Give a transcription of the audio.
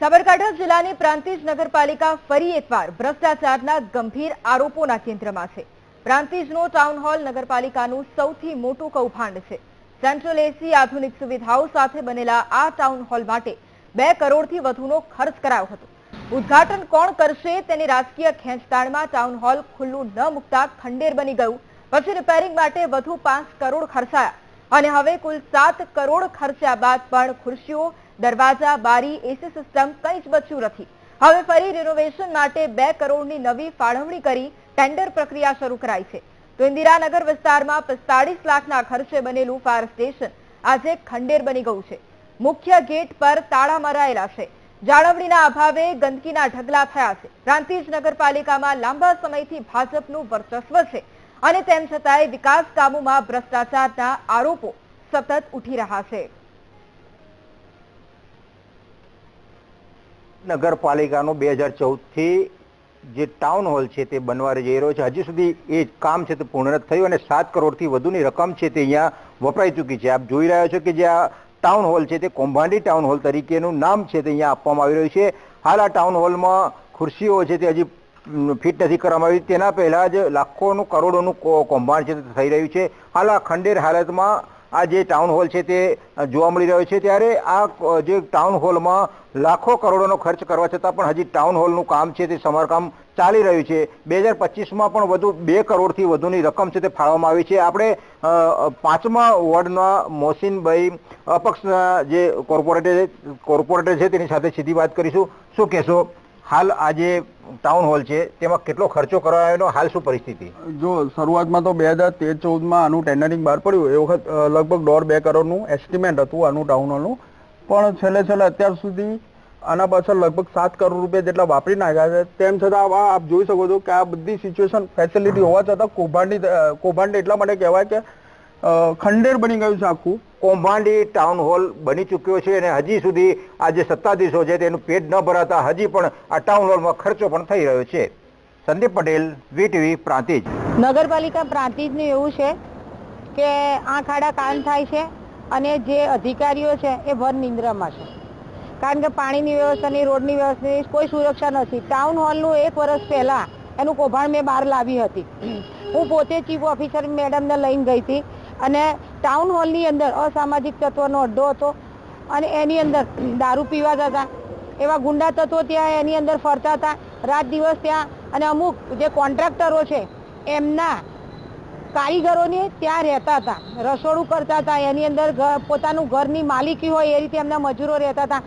સાબરકાંઠા જિલ્લાની પ્રાંતિજ નગરપાલિકા ફરી એકવાર ભ્રષ્ટાચારના ગંભીર આરોપોના કેન્દ્રમાં છે. પ્રાંતિજનો ટાઉન હોલ નગરપાલિકાનું સૌથી મોટું કૌભાંડ છે. સેન્ટ્રલ એસી આધુનિક સુવિધાઓ સાથે બનેલા આ ટાઉન હોલ માટે બે કરોડથી વધુનો ખર્ચ કરાયો હતો. ઉદ્ઘાટન કોણ કરશે તેની રાજકીય ખેંચતાણમાં ટાઉન હોલ ખુલ્લું ન મૂકતા ખંડેર બની ગયું. પછી રિપેરિંગ માટે વધુ પાંચ કરોડ ખર્ચાયા. અને હવે કુલ સાત કરોડ ખર્ચ્યા બાદ પણ ખુરશીઓ દરવાજા, બારી, એસી સિસ્ટમ કંઈ જ બચ્યું નથી. હવે ફરી રિનોવેશન માટે બે કરોડની નવી ફાળવણી કરી ટેન્ડર પ્રક્રિયા શરૂ કરાઈ છે. તો ઇન્દિરાનગર વિસ્તારમાં પિસ્તાળીસ લાખના ખર્ચે બનેલું ફાયર સ્ટેશન આજે ખંડેર બની ગયું છે. મુખ્ય ગેટ પર તાળા મરાયેલા છે. જાળવણીના અભાવે ગંદકીના ઢગલા થયા છે. પ્રાંતિજ નગરપાલિકામાં લાંબા સમયથી ભાજપનું વર્ચસ્વ છે અને તેમ છતાંય વિકાસ કામોમાં ભ્રષ્ટાચારના આરોપો સતત ઉઠી રહ્યા છે. નગરપાલિકાનો બે હજાર ચૌદથી જે ટાઉન હોલ છે તે બનવા જઈ રહ્યો છે. હજી સુધી એ કામ છે તે પૂર્ણ થયું અને સાત કરોડથી વધુની રકમ છે તે અહીંયા વપરાઈ ચૂકી છે. આપ જોઈ રહ્યા છો કે જે આ ટાઉન હોલ છે તે કૌભાંડી ટાઉન હોલ તરીકેનું નામ છે તે અહીંયા આપવામાં આવી રહ્યું છે. હાલ આ ટાઉન હોલમાં ખુરશીઓ છે તે હજી ફિટ નથી કરવામાં આવી. તેના પહેલાં જ લાખોનું કરોડોનું કૌભાંડ છે તે થઈ રહ્યું છે. હાલ આ ખંડેર હાલતમાં આ જે ટાઉન હોલ છે તે જોવા મળી રહ્યો છે ત્યારે આ જે ટાઉન હોલમાં લાખો કરોડોનો ખર્ચ કરવા છતાં પણ હજી ટાઉન હોલનું કામ છે તે સમારકામ ચાલી રહ્યું છે. બે હજાર પચીસમાં પણ વધુ બે કરોડથી વધુની રકમ છે તે ફાળવવામાં આવી છે. આપણે પાંચમા વોર્ડના મોહસિનભાઈ અપક્ષના જે કોર્પોરેટર કોર્પોરેટર છે તેની સાથે સીધી વાત કરીશું. શું કહેશો? હાલ આ જે ટાઉન હોલ છે, તેમાં કેટલો ખર્ચો કરાયો હાલ શું પરિસ્થિતિ? જો શરૂઆતમાં તો બે હજાર તેર ચૌદમાં આનું ટેન્ડરિંગ બહાર પડ્યું. એ વખત લગભગ દોઢ બે કરોડનું એસ્ટિમેટ હતું આનું ટાઉન હોલનું પણ છેલ્લે છેલ્લે અત્યાર સુધી આના પાછળ લગભગ સાત કરોડ રૂપિયા જેટલા વાપરી નાખ્યા છે. તેમ છતાં આ આપ જોઈ શકો છો કે આ બધી સિચ્યુએશન ફેસિલિટી હોવા છતાં કૌભાંડી કૌભાંડ એટલા માટે કહેવાય કે ખંડેર બની ગયું છે આખું. કૌભાંડી ટાઉન હોલ બની ચૂક્યો છે અને હજી સુધી આ જે સત્તાધીશો છે તેનું પેટ ન ભરાતા હજી પણ આ ટાઉન હોલમાં ખર્ચો પણ થઈ રહ્યો છે. સંદીપ પટેલ વીટીવી પ્રાંતિજ. નગરપાલિકા પ્રાંતિજનું એવું છે કે આંખ આડા કાન થાય છે અને જે અધિકારીઓ છે એ ભર નિંદ્રામાં છે. કારણ કે પાણીની વ્યવસ્થાની રોડની વ્યવસ્થાની કોઈ સુરક્ષા નથી. ટાઉન હોલનું એક વર્ષ પહેલા એનું કૌભાંડ મેં બહાર લાવી હતી. હું પોતે ચીફ ઓફિસર મેડમને લઈને ગઈ હતી. અને ટાઉન હોલની અંદર અસામાજિક તત્વોનો અડ્ડો હતો અને એની અંદર દારૂ પીવાતા હતા એવા ગુંડા તત્વો ત્યાં એની અંદર ફરતા હતા. રાત દિવસ ત્યાં અને અમુક જે કોન્ટ્રાક્ટરો છે, એમના કારીગરોને ત્યાં રહેતા હતા. રસોડું કરતા હતા. એની અંદર પોતાનું ઘરની માલિકી હોય એ રીતે એમના મજૂરો રહેતા હતા.